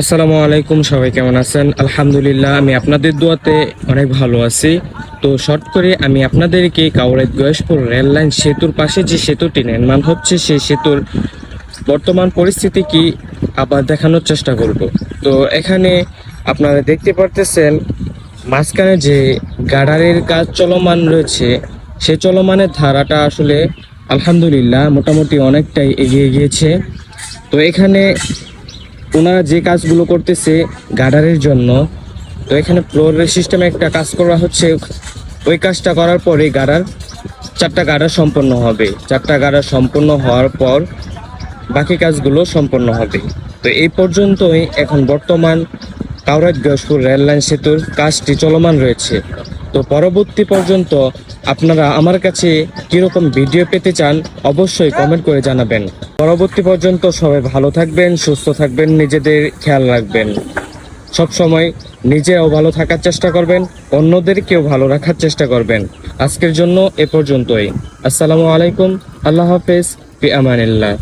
আসসালামু আলাইকুম, সবাই কেমন আছেন? আলহামদুলিল্লাহ, আমি আপনাদের দোয়াতে অনেক ভালো আছি। তো শর্ট করে আমি আপনাদেরকে কাউরাইত গয়েশপুর রেললাইন সেতুর পাশে যে সেতুটি নির্মাণ হচ্ছে, সেই সেতুর বর্তমান পরিস্থিতি কি আবার দেখানোর চেষ্টা করব। তো এখানে আপনারা দেখতে পারতেছেন, মাঝখানে যে গাডারের কাজ চলমান রয়েছে, সে চলমানের ধারাটা আসলে আলহামদুলিল্লাহ মোটামুটি অনেকটাই এগিয়ে গিয়েছে। তো এখানে ওনারা যে কাজগুলো করতেছে গাডারের জন্য, তো এখানে ফ্লোরের সিস্টেমে একটা কাজ করা হচ্ছে। ওই কাজটা করার পরে গাডার চারটা গাডার সম্পন্ন হবে। চারটা গাডার সম্পন্ন হওয়ার পর বাকি কাজগুলো সম্পন্ন হবে। তো এই পর্যন্তই এখন বর্তমান কাউরাত গসপুর রেললাইন সেতুর কাজটি চলমান রয়েছে। তো পরবর্তী পর্যন্ত আপনারা আমার কাছে কীরকম ভিডিও পেতে চান, অবশ্যই কমেন্ট করে জানাবেন। পরবর্তী পর্যন্ত সবাই ভালো থাকবেন, সুস্থ থাকবেন, নিজেদের খেয়াল রাখবেন। সব সময় নিজেও ভালো থাকার চেষ্টা করবেন, অন্যদেরকেও ভালো রাখার চেষ্টা করবেন। আজকের জন্য এ পর্যন্তই। আসসালামু আলাইকুম, আল্লাহ হাফেজ, ফি আমানিল্লাহ।